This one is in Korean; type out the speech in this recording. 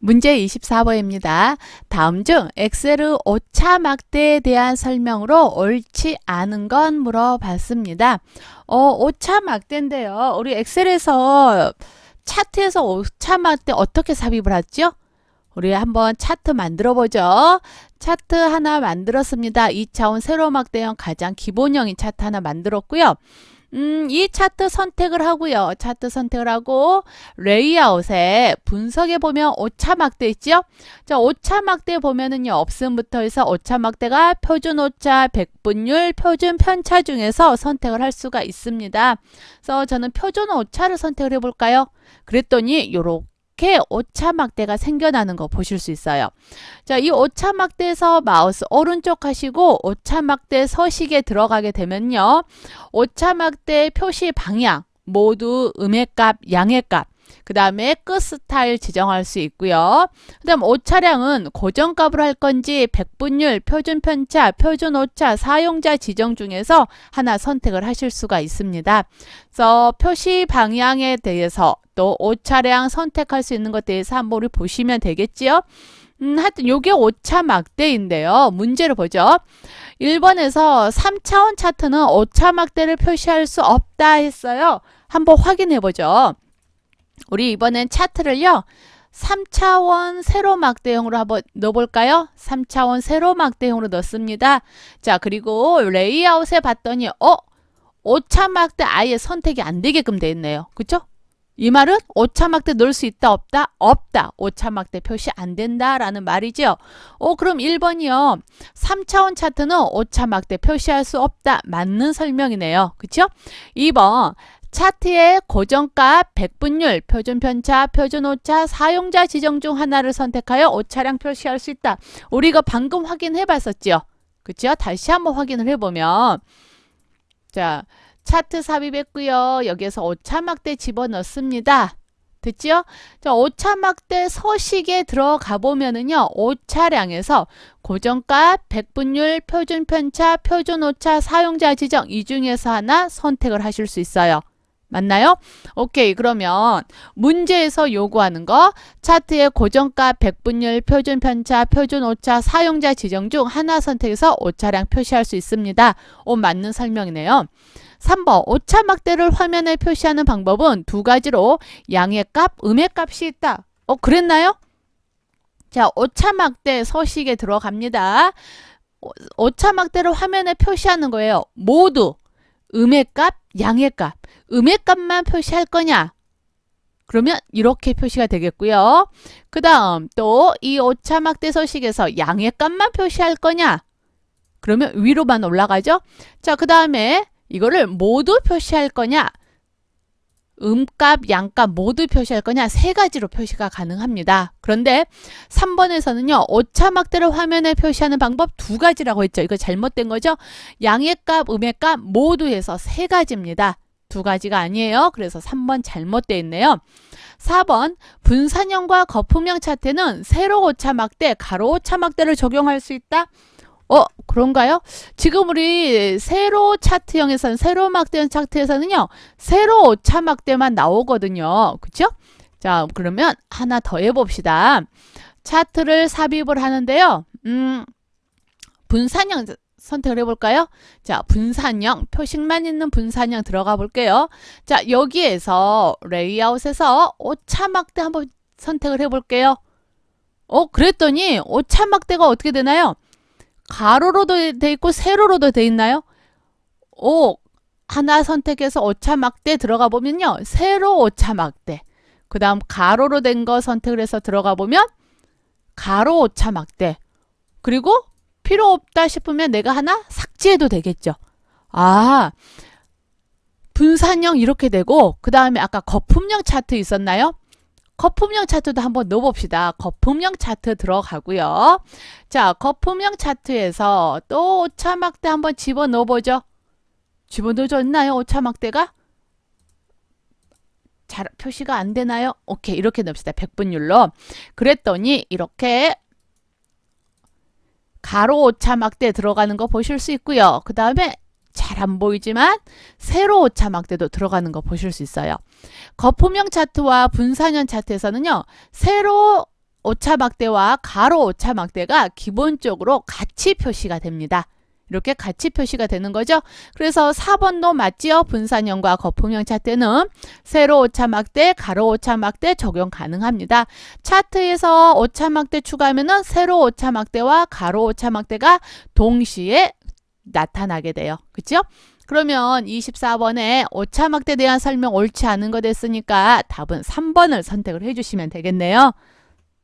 문제 24번입니다. 다음 중 엑셀의 오차 막대에 대한 설명으로 옳지 않은 건 물어봤습니다. 어, 오차 막대인데요. 우리 엑셀에서 차트에서 오차 막대 어떻게 삽입을 하죠? 우리 한번 차트 만들어 보죠. 차트 하나 만들었습니다. 2차원 세로 막대형 가장 기본형인 차트 하나 만들었고요. 음, 이 차트 선택을 하고요. 차트 선택을 하고 레이아웃에 분석에 보면 오차막대 있죠? 자, 오차막대 보면은요. 없음부터 해서 오차막대가 표준 오차, 백분율, 표준 편차 중에서 선택을 할 수가 있습니다. 그래서 저는 표준 오차를 선택을 해 볼까요? 그랬더니 요렇게 이렇게 오차막대가 생겨나는 거 보실 수 있어요. 자, 이 오차막대에서 마우스 오른쪽 하시고 오차막대 서식에 들어가게 되면요. 오차막대 표시 방향 모두 음의 값, 양의 값 그 다음에 끝 스타일 지정할 수 있고요. 그 다음 오차량은 고정값으로 할 건지 백분율, 표준 편차, 표준 오차, 사용자 지정 중에서 하나 선택을 하실 수가 있습니다. 그래서 표시 방향에 대해서 또 오차량 선택할 수 있는 것에 대해서 한번 우리 보시면 되겠지요. 음, 하여튼 요게 오차 막대인데요. 문제를 보죠. 1번에서 3차원 차트는 오차 막대를 표시할 수 없다 했어요. 한번 확인해 보죠. 우리 이번엔 차트를요. 3차원 세로 막대형으로 한번 넣어볼까요? 3차원 세로 막대형으로 넣습니다. 자, 그리고 레이아웃에 봤더니 어? 오차 막대 아예 선택이 안 되게끔 돼 있네요. 그쵸? 이 말은 오차막대 넣을 수 있다 없다? 없다. 오차막대 표시 안 된다라는 말이죠. 어 그럼 1번이요. 3차원 차트는 오차막대 표시할 수 없다. 맞는 설명이네요. 그쵸? 2번 차트의 고정값, 백분율, 표준편차, 표준오차, 사용자 지정 중 하나를 선택하여 오차량 표시할 수 있다. 우리가 방금 확인해 봤었죠. 그쵸? 다시 한번 확인을 해보면 자 차트 삽입했고요. 여기에서 오차막대 집어넣습니다. 됐죠? 자, 오차막대 서식에 들어가 보면은요. 오차량에서 고정값, 백분율, 표준편차, 표준오차, 사용자 지정 이 중에서 하나 선택을 하실 수 있어요. 맞나요? 오케이. 그러면 문제에서 요구하는 거 차트의 고정값, 백분율, 표준 편차, 표준 오차, 사용자 지정 중 하나 선택해서 오차량 표시할 수 있습니다. 오 맞는 설명이네요. 3번 오차 막대를 화면에 표시하는 방법은 두 가지로 양의 값, 음의 값이 있다. 어 그랬나요? 자 오차 막대 서식에 들어갑니다. 오차 막대를 화면에 표시하는 거예요. 모두 음의 값, 양의 값. 음의 값만 표시할 거냐? 그러면 이렇게 표시가 되겠고요. 그 다음 또 이 오차막대 서식에서 양의 값만 표시할 거냐? 그러면 위로만 올라가죠. 자, 그 다음에 이거를 모두 표시할 거냐? 음값, 양값 모두 표시할 거냐? 세 가지로 표시가 가능합니다. 그런데 3번에서는요. 오차막대를 화면에 표시하는 방법 두 가지라고 했죠. 이거 잘못된 거죠? 양의 값, 음의 값 모두 해서 세 가지입니다. 두 가지가 아니에요. 그래서 3번 잘못되어 있네요. 4번 분산형과 거품형 차트는 세로 오차막대, 가로 오차막대를 적용할 수 있다. 어 그런가요? 지금 우리 세로 차트형에서는 세로 막대 차트에서는요. 세로 오차 막대만 나오거든요. 그쵸? 자 그러면 하나 더 해봅시다. 차트를 삽입을 하는데요. 음 분산형 선택을 해볼까요? 자, 분산형, 표식만 있는 분산형 들어가 볼게요. 자, 여기에서 레이아웃에서 오차막대 한번 선택을 해볼게요. 어, 그랬더니 오차막대가 어떻게 되나요? 가로로도 돼 있고 세로로도 돼 있나요? 오, 하나 선택해서 오차막대 들어가 보면요. 세로 오차막대. 그 다음 가로로 된 거 선택을 해서 들어가 보면 가로 오차막대. 그리고 필요 없다 싶으면 내가 하나 삭제해도 되겠죠. 아, 분산형 이렇게 되고 그 다음에 아까 거품형 차트 있었나요? 거품형 차트도 한번 넣어봅시다. 거품형 차트 들어가고요. 자, 거품형 차트에서 또 오차막대 한번 집어넣어보죠. 집어넣어줬나요? 오차막대가? 잘 표시가 안 되나요? 오케이 이렇게 넣읍시다. 백분율로. 그랬더니 이렇게 가로 오차막대 들어가는 거 보실 수 있고요. 그 다음에 잘 안 보이지만 세로 오차막대도 들어가는 거 보실 수 있어요. 거품형 차트와 분산형 차트에서는요. 세로 오차막대와 가로 오차막대가 기본적으로 같이 표시가 됩니다. 이렇게 같이 표시가 되는 거죠. 그래서 4번도 맞지요. 분산형과 거품형 차트는 세로 오차막대, 가로 오차막대 적용 가능합니다. 차트에서 오차막대 추가하면 은 세로 오차막대와 가로 오차막대가 동시에 나타나게 돼요. 그죠? 그러면 24번에 오차막대에 대한 설명 옳지 않은 거 됐으니까 답은 3번을 선택을 해주시면 되겠네요.